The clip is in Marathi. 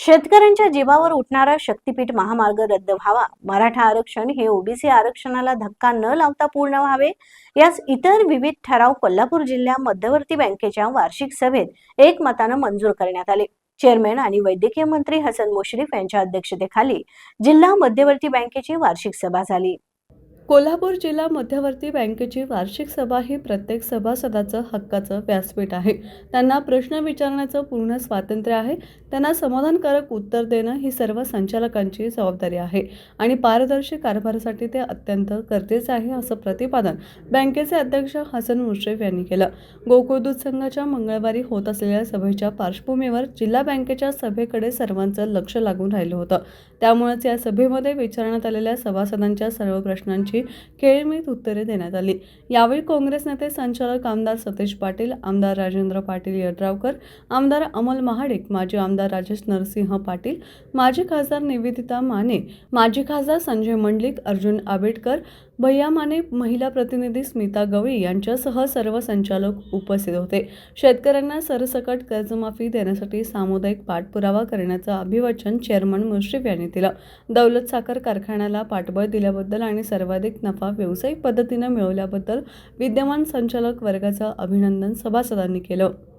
शेतकऱ्यांच्या जीवावर उठणारा शक्तीपीठ महामार्ग रद्द व्हावा. मराठा आरक्षण हे ओबीसी आरक्षणाला धक्का न लावता पूर्ण व्हावे. यास इतर विविध ठराव कोल्हापूर जिल्हा मध्यवर्ती बँकेच्या वार्षिक सभेत एकमतानं मंजूर करण्यात आले. चेअरमॅन आणि वैद्यकीय मंत्री हसन मुश्रीफ यांच्या अध्यक्षतेखाली जिल्हा मध्यवर्ती बँकेची वार्षिक सभा झाली. कोल्हापूर जिल्हा मध्यवर्ती बँकेची वार्षिक सभा ही प्रत्येक सभासदाचं हक्काचं व्यासपीठ आहे. त्यांना प्रश्न विचारण्याचं पूर्ण स्वातंत्र्य आहे. त्यांना समाधानकारक उत्तर देणं ही सर्व संचालकांची जबाबदारी आहे. आणि पारदर्शी कारभारासाठी ते अत्यंत गरजेचं आहे असं प्रतिपादन बँकेचे अध्यक्ष हसन मुश्रीफ यांनी केलं. गोकुळ दूध संघाच्या मंगळवारी होत असलेल्या सभेच्या पार्श्वभूमीवर जिल्हा बँकेच्या सभेकडे सर्वांचं लक्ष लागून राहिलं होतं. त्यामुळेच या सभेमध्ये विचारण्यात आलेल्या सभासदांच्या सर्व प्रश्नांची खेळमीत उत्तरे देण्यात आली. यावेळी काँग्रेस नेते संचालक आमदार सतीश पाटील आमदार राजेंद्र पाटील यड्रावकर आमदार अमोल महाडिक माजी आमदार राजेश नरसिंह पाटील माजी खासदार निवेदिता माने माजी खासदार संजय मंडलिक अर्जुन आबेडकर भैया माने महिला प्रतिनिधी स्मिता गवळी यांच्यासह सर्व संचालक उपस्थित होते. शेतकऱ्यांना सरसकट कर्जमाफी देण्यासाठी सामुदायिक पाठपुरावा करण्याचं अभिवाचन चेअरमन मुश्रीफ यांनी दिलं. दौलत साखर कारखान्याला पाठबळ दिल्याबद्दल आणि सर्वाधिक नफा व्यावसायिक पद्धतीनं मिळवल्याबद्दल विद्यमान संचालक वर्गाचं अभिनंदन सभासदांनी केलं.